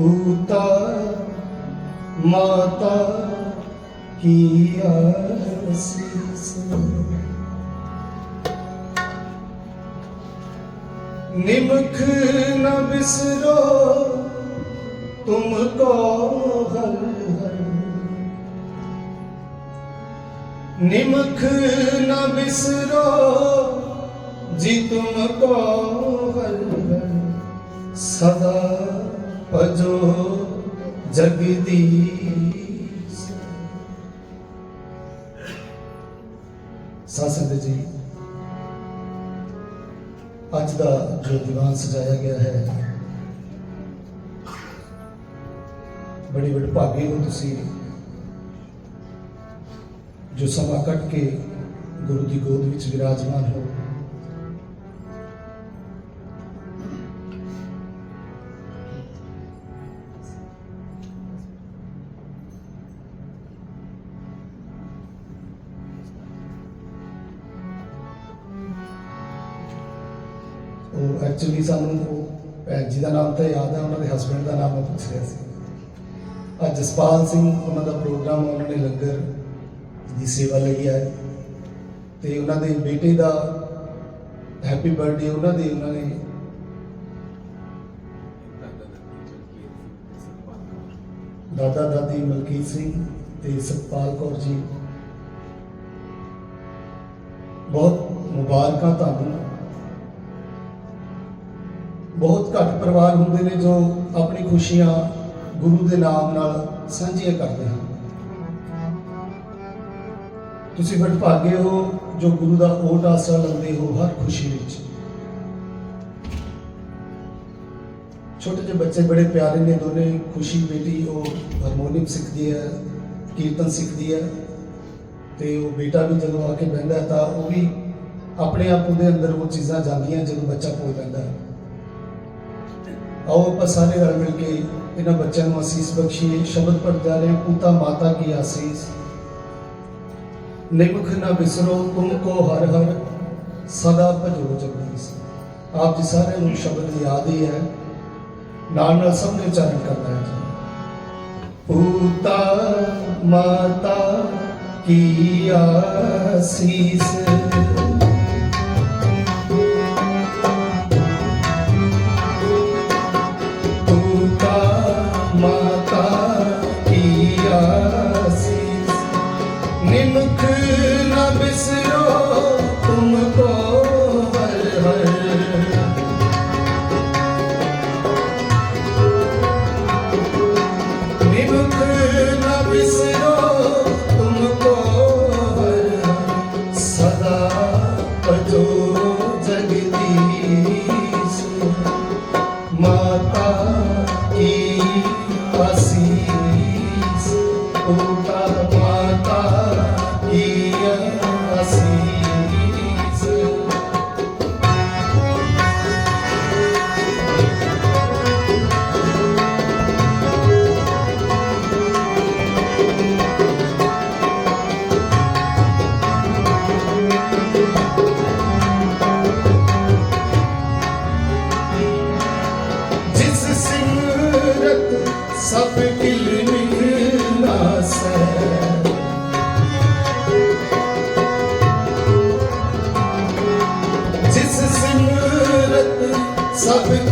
ਊਤਾ ਮਾਤਾ, ਕੀ ਅਸੀਸ? ਨਿਮਖ ਨ ਬਿਸਰੋ, ਤੁਮ ਕੋ ਹਰ ਹਰ। ਨਿਮਖ ਨ ਬਿਸਰੋ, ਜੀ ਤੁਮ ਕੋ ਹਰ ਹਰ। ਸਦਾ ਭਜੋ ਜਗਦੀਸ਼। ਸਾਸੰਦ ਜੀ, ਅੱਜ ਦਾ ਜੋ ਦੀਵਾਨ ਸਜਾਇਆ ਗਿਆ ਹੈ, ਬੜੀ ਵੱਡ ਭਾਗੀ ਹੋ ਤੁਸੀਂ, ਜੋ ਸਮਾਂ ਕੱਟ ਕੇ ਗੁਰੂ ਦੀ ਗੋਦ ਵਿੱਚ ਵਿਰਾਜਮਾਨ ਹੋ। ਐਕਚੁਅਲੀ ਸਾਨੂੰ ਭੈਣ ਜੀ ਦਾ ਨਾਮ ਤਾਂ ਯਾਦ ਹੈ, ਉਹਨਾਂ ਦੇ ਹਸਬੰਡ ਦਾ ਨਾਮ ਮੈਂ ਪੁੱਛ ਰਿਹਾ ਸੀ। ਅੱਜ ਜਸਪਾਲ ਸਿੰਘ, ਉਹਨਾਂ ਦਾ ਪ੍ਰੋਗਰਾਮ ਉਹਨਾਂ ਨੇ ਲੰਗਰ ਦੀ ਸੇਵਾ ਲਈ ਹੈ। ਤੇ ਉਹਨਾਂ ਦੇ ਬੇਟੇ ਦਾ ਹੈਪੀ ਬਰਥਡੇ ਉਹਨਾਂ ਦੇ, ਉਹਨਾਂ ਨੇ ਦਾਦਾ ਦਾਦੀ ਮਲਕੀਤ ਸਿੰਘ ਤੇ ਸਤਪਾਲ ਕੌਰ ਜੀ। ਬਹੁਤ ਮੁਬਾਰਕਾਂ ਤੁਹਾਨੂੰ। ਬਹੁਤ ਘੱਟ ਪਰਿਵਾਰ ਹੁੰਦੇ ਨੇ ਜੋ ਆਪਣੀ ਖੁਸ਼ੀਆਂ ਗੁਰੂ ਦੇ ਨਾਮ ਨਾਲ ਸਾਂਝੀਆਂ ਕਰਦੇ ਹਨ। ਤੁਸੀਂ ਵਡਭਾਗੇ ਹੋ ਜੋ ਗੁਰੂ ਦਾ ਓਟ ਆਸਰਾ ਲੈਂਦੇ ਹੋ ਹਰ ਖੁਸ਼ੀ ਵਿੱਚ। ਛੋਟੇ ਜਿਹੇ ਬੱਚੇ ਬੜੇ ਪਿਆਰੇ ਨੇ ਦੋਨੇ, ਖੁਸ਼ੀ ਬੇਟੀ ਉਹ ਹਾਰਮੋਨੀਅਮ ਸਿੱਖਦੀ ਹੈ, ਕੀਰਤਨ ਸਿੱਖਦੀ ਹੈ ਤੇ ਉਹ ਬੇਟਾ ਵੀ ਜਦੋਂ ਆ ਕੇ ਬਹਿੰਦਾ ਹੈ ਤਾਂ ਉਹ ਵੀ ਆਪਣੇ ਆਪ ਉਹਦੇ ਅੰਦਰ ਉਹ ਚੀਜ਼ਾਂ ਜਾਂਦੀਆਂ ਜਦੋਂ ਬੱਚਾ ਕੋਲ ਬਹਿੰਦਾ ਹੈ। ਆਓ ਆਪਾਂ ਸਾਰੇ ਰਲ ਮਿਲ ਕੇ ਇਹਨਾਂ ਬੱਚਿਆਂ ਨੂੰ ਅਸੀਸ ਬਖਸ਼ੀਏ ਸ਼ਬਦ ਪੜ੍ਹ ਜਾ ਰਹੇ ਹਾਂ ਪੂਤਾ ਮਾਤਾ ਕੀ ਆਸੀਸ ਨਿਮਖ ਨਾ ਬਿਸਰੋ ਤੁਮ ਕੋ ਹਰ ਹਰ ਸਦਾ ਭਜੋ ਜਗਦੀਸ਼ ਆਪ ਜੀ ਸਾਰਿਆਂ ਨੂੰ ਸ਼ਬਦ ਯਾਦ ਹੀ ਹੈ ਨਾਲ ਨਾਲ ਸਭ ਨੇ ਉਚਾਰਨ ਕਰਨਾ ਹੈ ਜੀ ਪੂਤਾ ਮਾਤਾ ਕੀ ਆਸੀਸ पूता माता की Mata contar Something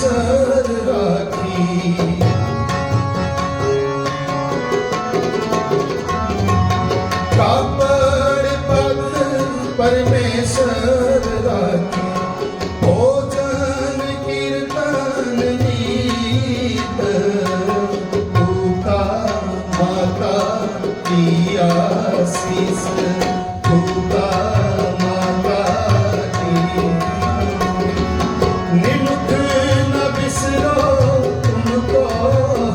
sun. oh.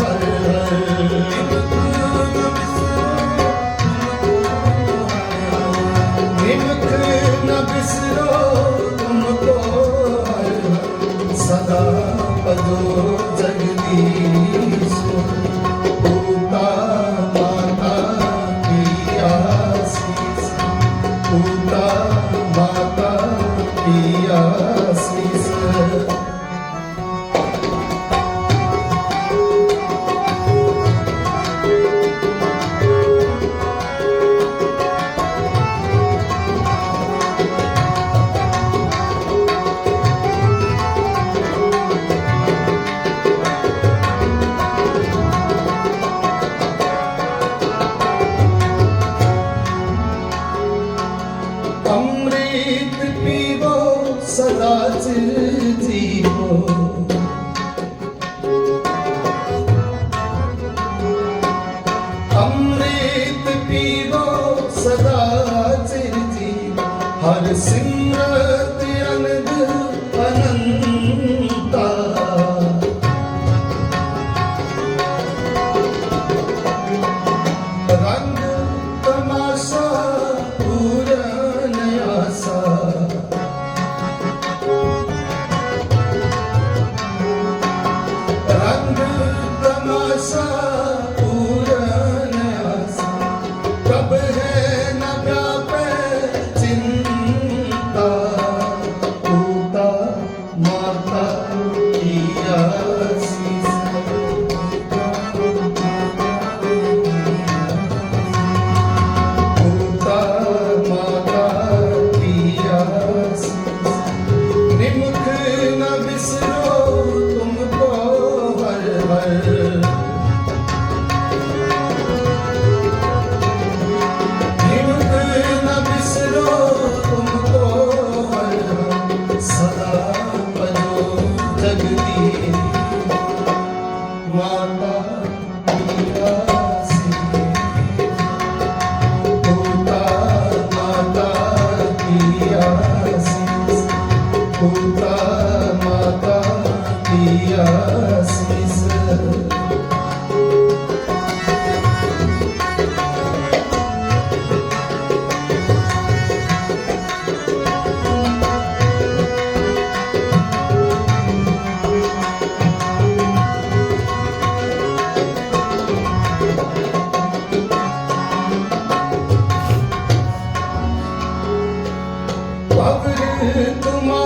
তোমার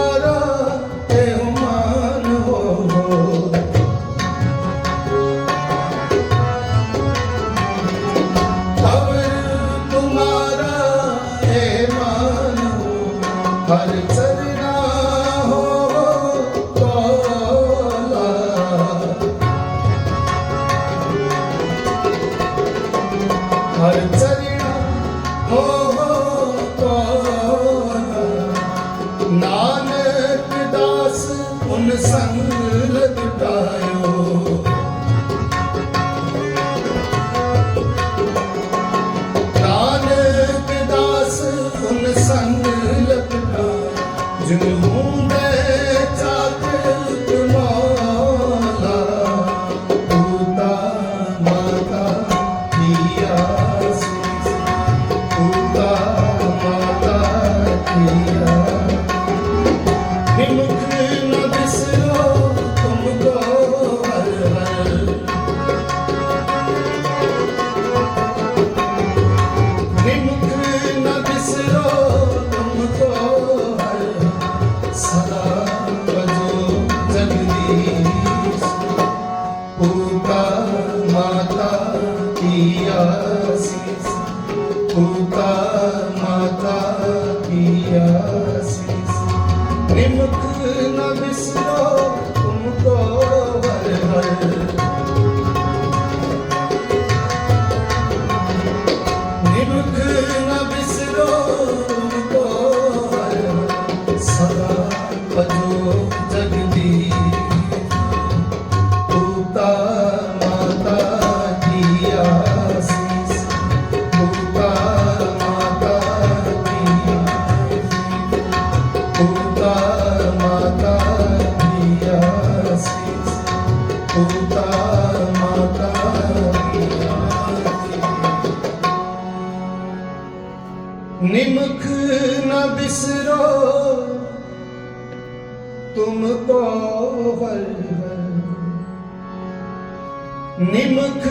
निमख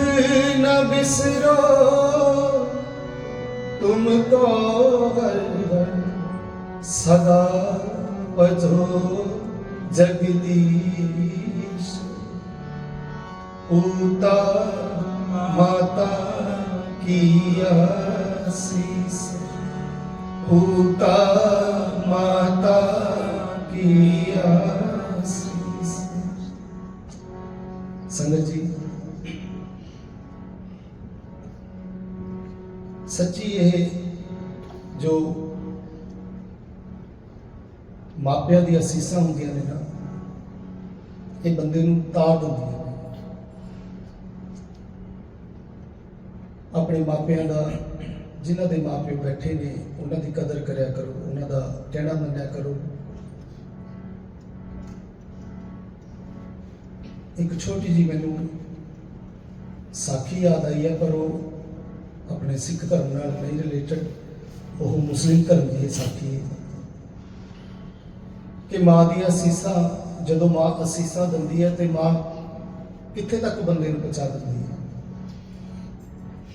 न बिसरो तुमको हर हर सदा बजो जगदीश पूता माता की आशीष पूता माता ਸੱਚੀ ਇਹ ਜੋ ਮਾਪਿਆਂ ਦੀ ਅਸੀਸਾਂ ਹੁੰਦੀਆਂ ਨੇ ਨਾ, ਇਹ ਬੰਦੇ ਨੂੰ ਤਾਰ ਦਿੰਦੀਆਂ ਨੇ। ਆਪਣੇ ਮਾਪਿਆਂ ਦਾ, ਜਿਨ੍ਹਾਂ ਦੇ ਮਾਪੇ ਬੈਠੇ ਨੇ, ਉਹਨਾਂ ਦੀ ਕਦਰ ਕਰਿਆ ਕਰੋ, ਉਹਨਾਂ ਦਾ ਕਹਿਣਾ ਮੰਨਿਆ ਕਰੋ। ਇੱਕ ਛੋਟੀ ਜੀ ਮੈਨੂੰ ਸਾਖੀ ਯਾਦ ਆਈ ਹੈ, ਪਰ ਉਹ ਆਪਣੇ ਸਿੱਖ ਧਰਮ ਨਾਲ ਨਹੀਂ ਰਿਲੇਟਡ ਉਹ ਮੁਸਲਿਮ ਧਰਮ ਦੀ ਹੈ ਸਾਖੀ ਹੈ। ਕਿ ਮਾਂ ਦੀਆਂ ਅਸੀਸਾਂ ਜਦੋਂ ਮਾਂ ਅਸੀਸਾਂ ਦਿੰਦੀ ਹੈ ਤੇ ਮਾਂ ਕਿੱਥੇ ਤੱਕ ਬੰਦੇ ਨੂੰ ਪਹੁੰਚਾ ਦਿੰਦੀ ਹੈ?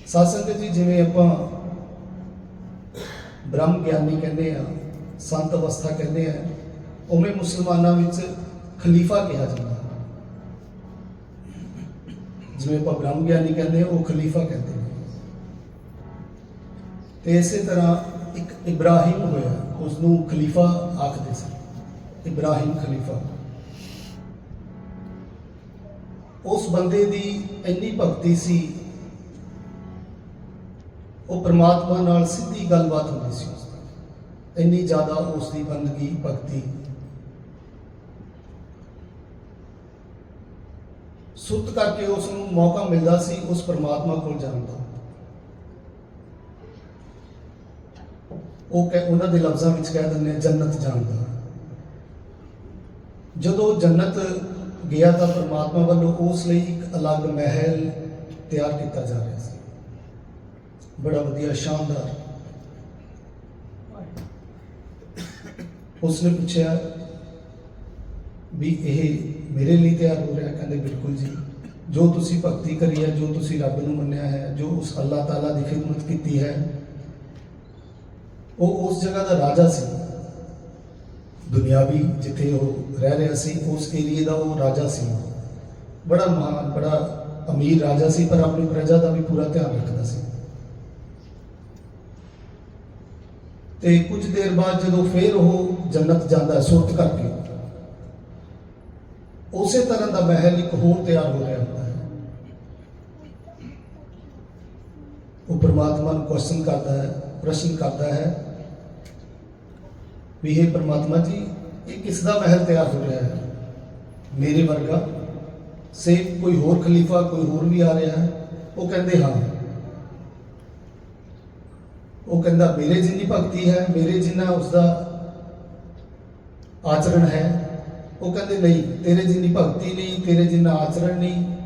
ਸਾਸੰਗ ਜੀ, ਜਿਵੇਂ ਆਪਾਂ ਬ੍ਰਹਮ ਗਿਆਨੀ ਕਹਿੰਦੇ ਆ, ਸੰਤ ਅਵਸਥਾ ਕਹਿੰਦੇ ਆ, ਉਵੇਂ ਮੁਸਲਮਾਨਾਂ ਵਿੱਚ ਖਲੀਫਾ ਕਿਹਾ ਜਾਂਦਾ ਹੈ। ਜਿਵੇਂ ਆਪਾਂ ਬ੍ਰਹਮ ਗਿਆਨੀ ਕਹਿੰਦੇ ਆ, ਉਹ ਖਲੀਫਾ ਕਹਿੰਦੇ ਤੇ ਇਸੇ ਤਰ੍ਹਾਂ ਇੱਕ ਇਬਰਾਹਿਮ ਹੋਇਆ ਉਸ ਨੂੰ ਖਲੀਫਾ ਆਖਦੇ ਸਨ। ਇਬਰਾਹਿਮ ਖਲੀਫਾ। ਉਸ ਬੰਦੇ ਦੀ ਇੰਨੀ ਭਗਤੀ ਸੀ, ਉਹ ਪ੍ਰਮਾਤਮਾ ਨਾਲ ਸਿੱਧੀ ਗੱਲਬਾਤ ਹੁੰਦੀ ਸੀ ਉਸ ਦੀ ਇੰਨੀ ਜ਼ਿਆਦਾ ਉਸ ਦੀ ਬੰਦਗੀ, ਭਗਤੀ। ਸੁੱਤ ਕਰਕੇ ਉਸ ਨੂੰ ਮੌਕਾ ਮਿਲਦਾ ਸੀ ਉਸ ਪ੍ਰਮਾਤਮਾ ਕੋਲ ਜਾਣ ਦਾ। ਉਹ ਕਹਿ ਉਹਨਾਂ ਦੇ ਲਫ਼ਜ਼ਾਂ ਵਿੱਚ ਕਹਿ ਦਿੰਦੇ ਆ, ਜੰਨਤ ਜਾਣ ਦਾ ਜਦੋਂ ਜੰਨਤ ਗਿਆ ਤਾਂ ਪਰਮਾਤਮਾ ਵੱਲੋਂ ਉਸ ਲਈ ਇੱਕ ਅਲੱਗ ਮਹਿਲ ਤਿਆਰ ਕੀਤਾ ਜਾ ਰਿਹਾ ਸੀ। ਬੜਾ ਵਧੀਆ, ਸ਼ਾਨਦਾਰ। ਉਸਨੇ ਪੁੱਛਿਆ ਵੀ ਇਹ ਮੇਰੇ ਲਈ ਤਿਆਰ ਹੋ ਰਿਹਾ? ਕਹਿੰਦੇ, ਬਿਲਕੁਲ ਜੀ। ਜੋ ਤੁਸੀਂ ਭਗਤੀ ਕਰੀ ਹੈ, ਜੋ ਤੁਸੀਂ ਰੱਬ ਨੂੰ ਮੰਨਿਆ ਹੈ, ਜੋ ਉਸ ਅੱਲਾਹ ਤਾਲਾ ਦੀ ਖਿਦਮਤ ਕੀਤੀ ਹੈ ਉਹ ਉਸ ਜਗ੍ਹਾ ਦਾ ਰਾਜਾ ਸੀ। ਦੁਨਿਆਵੀ ਜਿੱਥੇ ਉਹ ਰਹਿ ਰਿਹਾ ਸੀ, ਉਸ ਏਰੀਏ ਦਾ ਉਹ ਰਾਜਾ ਸੀ। ਬੜਾ ਮਹਾਨ ਬੜਾ ਅਮੀਰ ਰਾਜਾ ਸੀ, ਪਰ ਆਪਣੀ ਪ੍ਰਜਾ ਦਾ ਵੀ ਪੂਰਾ ਧਿਆਨ ਰੱਖਦਾ ਸੀ। ਤੇ ਕੁਝ ਦੇਰ ਬਾਅਦ ਜਦੋਂ ਫੇਰ ਉਹ ਜੰਨਤ ਜਾਂਦਾ ਹੈ ਸੁਰਤ ਕਰਕੇ, ਉਸੇ ਤਰ੍ਹਾਂ ਦਾ ਮਹਿਲ ਇੱਕ ਹੋਰ ਤਿਆਰ ਹੋ ਰਿਹਾ ਹੁੰਦਾ ਹੈ। ਉਹ ਪ੍ਰਮਾਤਮਾ ਨੂੰ ਕੁਐਸਚਨ ਕਰਦਾ ਹੈ, ਪ੍ਰਸ਼ਨ ਕਰਦਾ ਹੈ ਵੀ ਇਹ ਪਰਮਾਤਮਾ ਜੀ, ਇਹ ਕਿਸ ਦਾ ਮਹਿਲ ਤਿਆਰ ਹੋ ਰਿਹਾ ਹੈ? ਮੇਰੇ ਵਰਗਾ, ਸੇ ਕੋਈ ਹੋਰ ਖਲੀਫਾ, ਕੋਈ ਹੋਰ ਵੀ ਆ ਰਿਹਾ ਹੈ? ਉਹ ਕਹਿੰਦੇ, ਹਾਂ। ਉਹ ਕਹਿੰਦਾ, ਮੇਰੇ ਜਿੰਨੀ ਭਗਤੀ ਹੈ, ਮੇਰੇ ਜਿੰਨਾ ਉਸ ਦਾ ਆਚਰਣ ਹੈ। ਉਹ ਕਹਿੰਦੇ, ਨਹੀਂ, ਤੇਰੇ ਜਿੰਨੀ ਭਗਤੀ ਨਹੀਂ, ਤੇਰੇ ਜਿੰਨਾ ਆਚਰਣ ਨਹੀਂ,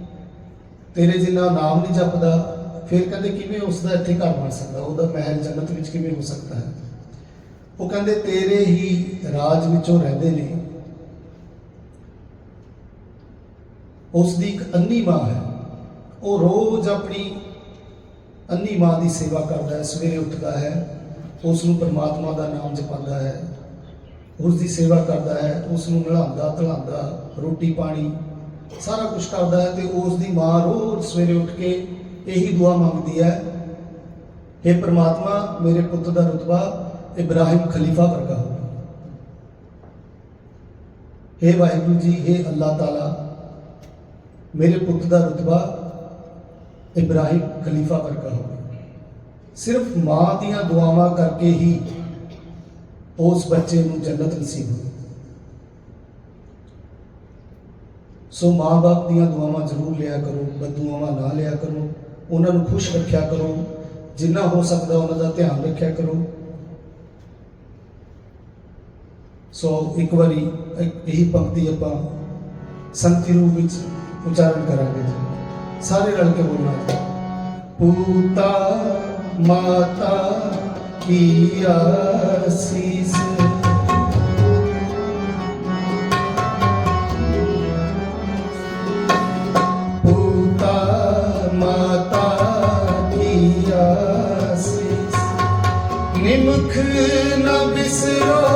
ਤੇਰੇ ਜਿੰਨਾ ਨਾਮ ਨਹੀਂ ਜਪਦਾ, ਫਿਰ ਕਹਿੰਦੇ, ਕਿਵੇਂ ਉਸ ਦਾ ਇੱਥੇ ਘਰ ਬਣ ਸਕਦਾ? ਉਹਦਾ ਮਹਿਲ ਜੰਨਤ ਵਿੱਚ ਕਿਵੇਂ ਹੋ ਸਕਦਾ ਹੈ? ਉਹ ਕਹਿੰਦੇ, ਤੇਰੇ ਹੀ ਰਾਜ ਵਿੱਚੋਂ ਰਹਿੰਦੇ ਨੇ। ਉਸ ਦੀ ਇੱਕ ਅੰਨੀ ਮਾਂ ਹੈ। ਉਹ ਰੋਜ਼ ਆਪਣੀ ਅੰਨੀ ਮਾਂ ਦੀ ਸੇਵਾ ਕਰਦਾ ਹੈ, ਸਵੇਰੇ ਉੱਠਦਾ ਹੈ ਉਸ ਨੂੰ ਪਰਮਾਤਮਾ ਦਾ ਨਾਮ ਜਪਾਉਂਦਾ ਹੈ ਉਸ ਦੀ ਸੇਵਾ ਕਰਦਾ ਹੈ ਉਸ ਨੂੰ ਨਲਾਉਂਦਾ ਧਲਾਉਂਦਾ, ਰੋਟੀ ਪਾਣੀ, ਸਾਰਾ ਕੁਝ ਕਰਦਾ ਹੈ ਤੇ ਉਸ ਦੀ ਮਾਂ ਰੋਜ਼ ਸਵੇਰੇ ਉੱਠ ਕੇ ਇਹੀ ਦੁਆ ਮੰਗਦੀ ਹੈ हे ਪ੍ਰਮਾਤਮਾ, ਮੇਰੇ ਪੁੱਤ ਦਾ ਰਤਬਾ ਇਬਰਾਹਿਮ ਖਲੀਫਾ ਵਰਗਾ ਹੋਵੇ हे ਵਾਹਿਗੁਰੂ ਜੀ हे ਅੱਲਾਹ ਤਾਲਾ, ਮੇਰੇ ਪੁੱਤ ਦਾ ਰਤਬਾ ਇਬਰਾਹਿਮ ਖਲੀਫਾ ਵਰਗਾ ਹੋਵੇ ਸਿਰਫ ਮਾਂ ਦੀਆਂ ਦੁਆਵਾਂ ਕਰਕੇ ਹੀ ਉਸ ਬੱਚੇ ਨੂੰ ਜੰਨਤ ਨਸੀਬ ਹੋਈ। ਸੋ ਮਾਂ-ਬਾਪ ਦੀਆਂ ਦੁਆਵਾਂ ਜ਼ਰੂਰ ਲਿਆ ਕਰੋ, ਬਦਦੁਆਵਾਂ ਨਾ ਲਿਆ ਕਰੋ, ਉਹਨਾਂ ਨੂੰ ਖੁਸ਼ ਰੱਖਿਆ ਕਰੋ, ਜਿੰਨਾ ਹੋ ਸਕਦਾ ਉਹਨਾਂ ਦਾ ਧਿਆਨ ਰੱਖਿਆ ਕਰੋ। ਸੋ ਇੱਕ ਵਾਰੀ ਇੱਕ ਇਹੀ ਪੰਕਤੀ ਆਪਾਂ ਸੰਤੀ ਰੂਪ ਵਿੱਚ ਉਚਾਰਨ ਕਰਾਂਗੇ ਜੀ ਸਾਰੇ ਰਲ ਕੇ ਬੋਲਣਾ ਹੈ ਪੂਤਾ ਮਾਤਾ ਕੀ ਆਸੀਸ पूता माता की आशीष निमुख न बिसरो